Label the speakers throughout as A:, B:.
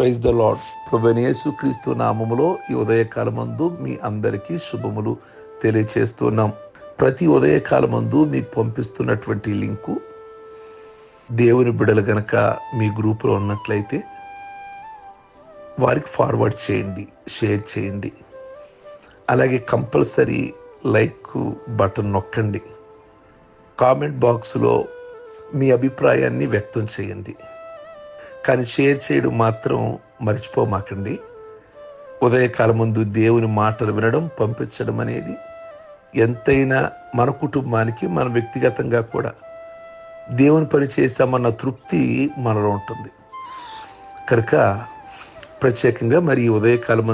A: Praise the lord ప్రభనేసు క్రీస్తు నామములో ఈ ఉదయకాలమందు మీ అందరికీ శుభములు తెలియచేస్తున్నాం. ప్రతి ఉదయకాలమందు మీకు పంపిస్తున్నటువంటి లింకు దేవుని బిడలు గనక మీ గ్రూపులో ఉన్నట్లయితే వారికి ఫార్వర్డ్ చేయండి షేర్ చేయండి. అలాగే కంపల్సరీ లైక్ బటన్ నొక్కండి. కామెంట్ బాక్స్లో మీ అభిప్రాయాన్ని వ్యక్తం చేయండి. కానీ షేర్ చేయడం మాత్రం మర్చిపోమాకండి. ఉదయకాలం ముందు దేవుని మాటలు వినడం పంపించడం అనేది ఎంతైనా మన కుటుంబానికి మన వ్యక్తిగతంగా కూడా దేవుని పని చేశామన్న తృప్తి మనలో ఉంటుంది. కనుక ప్రత్యేకంగా మరి ఈ ఉదయకాలం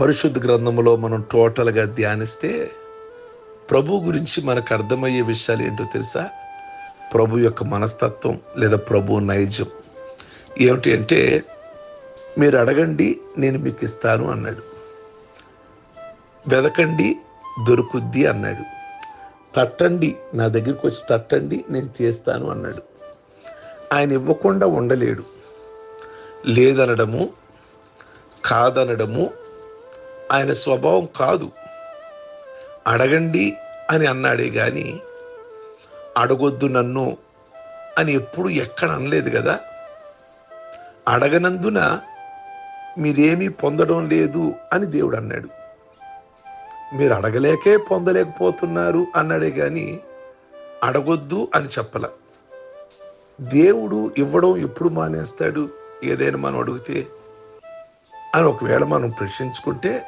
A: పరిశుద్ధ గ్రంథంలో మనం టోటల్గా ధ్యానిస్తే ప్రభు గురించి మనకు అర్థమయ్యే విషయాలు ఏంటో తెలుసా? ప్రభు యొక్క మనస్తత్వం లేదా ప్రభు నైజం. ఏమిటి అంటే మీరు అడగండి నేను మీకు ఇస్తాను అన్నాడు. వెదకండి దొరుకుద్ది అన్నాడు. తట్టండి నా దగ్గరికి వచ్చి తట్టండి నేను తీస్తాను అన్నాడు. ఆయన ఇవ్వకుండా ఉండలేడు. లేదనడము కాదనడము ఆయన స్వభావం కాదు. అడగండి అని అన్నాడే కానీ అడగొద్దు నన్ను అని ఎప్పుడు ఎక్కడ అనలేదు కదా. అడగనందున మీరేమీ పొందడం లేదు అని దేవుడు అన్నాడు. మీరు అడగలేకే పొందలేకపోతున్నారు అన్నాడే కానీ అడగొద్దు అని చెప్పల. దేవుడు ఇవ్వడం ఎప్పుడు మానేస్తాడు? ఏదైనా మనం అడిగితే అని ఒకవేళ మనం ప్రశ్నించుకుంటే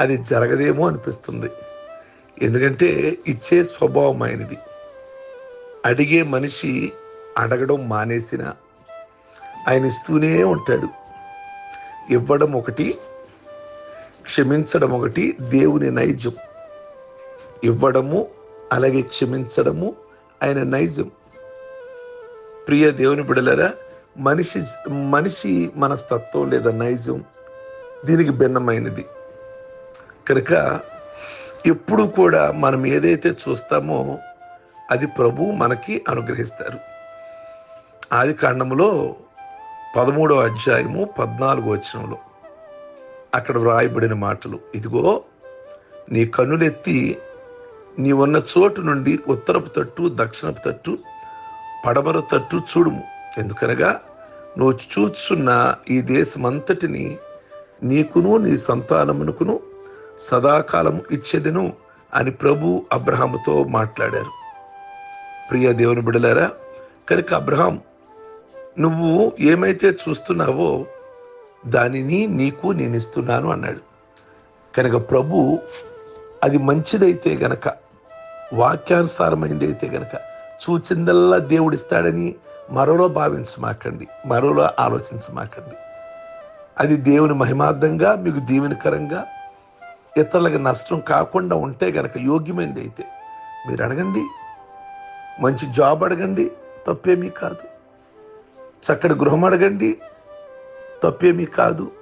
A: అది జరగదేమో అనిపిస్తుంది. ఎందుకంటే ఇచ్చే స్వభావం ఆయనది. అడిగే మనిషి అడగడం మానేసిన ఆయన ఇస్తూనే ఉంటాడు. ఇవ్వడం ఒకటి క్షమించడం ఒకటి దేవుని నైజం. ఇవ్వడము అలాగే క్షమించడము ఆయన నైజం. ప్రియ దేవుని బిడలరా మనిషి మనిషి మనస్తత్వం లేదా నైజం దీనికి భిన్నమైనది. కనుక ఎప్పుడు కూడా మనం ఏదైతే చూస్తామో అది ప్రభు మనకి అనుగ్రహిస్తారు. ఆది కాండములో పదమూడవ అధ్యాయము పద్నాలుగు వచనంలో అక్కడ వ్రాయబడిన మాటలు. ఇదిగో నీ కన్నులెత్తి నీ ఉన్న చోటు నుండి ఉత్తరపు తట్టు దక్షిణపు తట్టు పడమర తట్టు చూడుము. ఎందుకనగా నువ్వు చూచున్న ఈ దేశమంతటిని నీకును నీ సంతానమునకును సదాకాలం ఇచ్చేదను అని ప్రభు అబ్రహాముతో మాట్లాడారు. ప్రియ దేవుని బిడలారా కనుక అబ్రహాం నువ్వు ఏమైతే చూస్తున్నావో దానిని నీకు నేను ఇస్తున్నాను అన్నాడు. కనుక ప్రభు అది మంచిదైతే గనక వాక్యానుసారమైంది అయితే గనక చూచిందల్లా దేవుడిస్తాడని మరోలో భావించమాకండి మరోలో ఆలోచించమాకండి. అది దేవుని మహిమార్థంగా మీకు దీవెనకరంగా ఇతరులకు నష్టం కాకుండా ఉంటే గనక యోగ్యమైనది అయితే మీరు అడగండి మంచి జాబ్ అడగండి తప్పేమీ కాదు. చక్కటి గృహం అడగండి తప్పేమీ కాదు.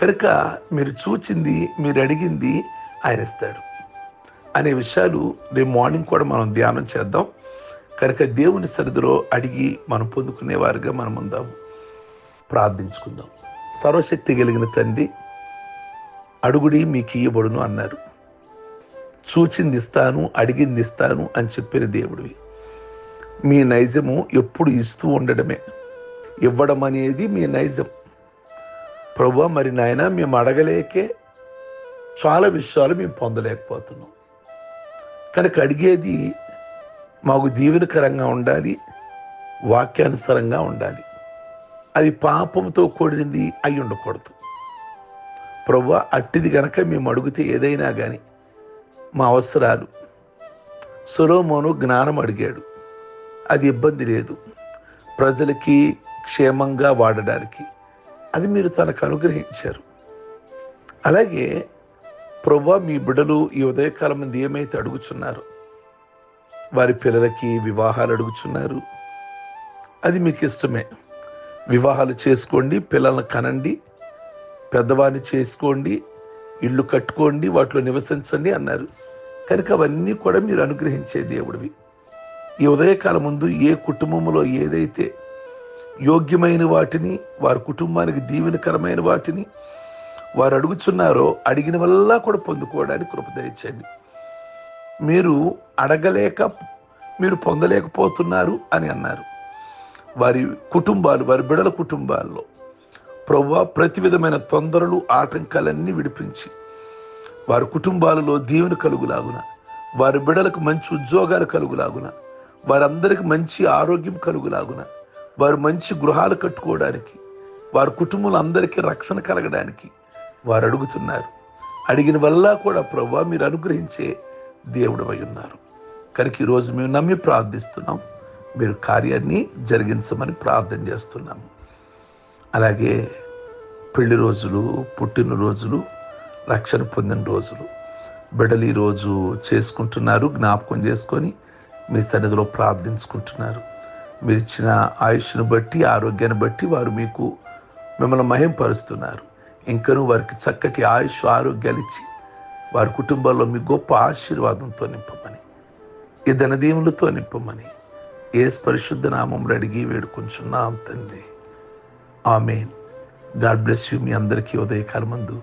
A: కనుక మీరు చూచింది మీరు అడిగింది ఆయన ఇస్తాడు. అనే విషయాలు రేపు మార్నింగ్ కూడా మనం ధ్యానం చేద్దాం. కనుక దేవుని సరిధిలో అడిగి మనం పొందుకునేవారుగా మనం ఉందాం. ప్రార్థించుకుందాం. సర్వశక్తి కలిగిన తండ్రి అడుగుడి మీకు ఇయ్యబడును అన్నారు. చూచింది ఇస్తాను అడిగింది ఇస్తాను అని చెప్పిన దేవుడివి. మీ నైజము ఎప్పుడు ఇస్తూ ఉండడమే. ఇవ్వడం అనేది మీ నైజం. ప్రభు మరి నాయన మేము అడగలేకే చాలా విషయాలు మేము పొందలేకపోతున్నాం. కనుక అడిగేది మాకు దీవెనకరంగా ఉండాలి వాక్యానుసారంగా ఉండాలి. అది పాపంతో కూడినది అయి ఉండకూడదు. ప్రభు అట్టిది గనక మేము అడిగితే ఏదైనా కానీ మా అవసరాలు. సొలోమోను జ్ఞానం అడిగాడు. అది ఇబ్బంది లేదు. ప్రజలకి క్షేమంగా వాడడానికి. అది మీరు తనకు అనుగ్రహించారు. అలాగే ప్రభా మీ బిడ్డలు ఈ ఉదయకాలం మంది ఏమైతే అడుగుచున్నారు. వారి పిల్లలకి వివాహాలు అడుగుచున్నారు. అది మీకు ఇష్టమే. వివాహాలు చేసుకోండి పిల్లలను కనండి పెద్దవారిని చేసుకోండి ఇల్లు కట్టుకోండి వాటిలో నివసించండి అన్నారు. కనుక అవన్నీ కూడా మీరు అనుగ్రహించే దేవుడివి. ఈ ఉదయకాలం ముందు ఏ కుటుంబంలో ఏదైతే యోగ్యమైన వాటిని వారి కుటుంబానికి దీవెనకరమైన వాటిని వారు అడుగుచున్నారో అడిగిన వల్ల కూడా పొందుకోవడానికి కృపదయించండి మీరు అడగలేక మీరు పొందలేకపోతున్నారు అని అన్నారు. వారి కుటుంబాలు వారి బిడల కుటుంబాల్లో ప్రభు ప్రతి విధమైన తొందరలు ఆటంకాలన్నీ విడిపించి వారి కుటుంబాలలో దీవెన కలుగులాగున వారి బిడలకు మంచి ఉద్యోగాలు కలుగులాగున వారందరికి మంచి ఆరోగ్యం కలుగులాగున వారు మంచి గృహాలు కట్టుకోవడానికి వారి కుటుంబంలో అందరికీ రక్షణ కలగడానికి వారు అడుగుతున్నారు. అడిగిన వల్ల కూడా ప్రభు మీరు అనుగ్రహించే దేవుడు అయి ఉన్నారు. కనుక ఈరోజు మేము నమ్మి ప్రార్థిస్తున్నాం. మీరు కార్యాన్ని జరిగించమని ప్రార్థన చేస్తున్నాము. అలాగే పెళ్ళి రోజులు పుట్టినరోజులు రక్షణ పొందిన రోజులు. బిడ్డలు ఈరోజు చేసుకుంటున్నారు జ్ఞాపకం చేసుకొని మీ సన్నిధిలో ప్రార్థించుకుంటున్నారు. మీరు ఇచ్చిన ఆయుష్ను బట్టి ఆరోగ్యాన్ని బట్టి వారు మీకు మిమ్మల్ని మహింపరుస్తున్నారు. ఇంకనూ వారికి చక్కటి ఆయుష్ ఆరోగ్యాలు ఇచ్చి వారి కుటుంబాల్లో మీ గొప్ప ఆశీర్వాదంతో నింపమని ఈ ధనదీవులతో నింపమని ఏ పరిశుద్ధ నామంలో అడిగి వేడుకుంటున్నాం తండ్రి. ఆమెన్. గాడ్ బ్లెస్ యూ మీ అందరికీ ఉదయకాలమందు.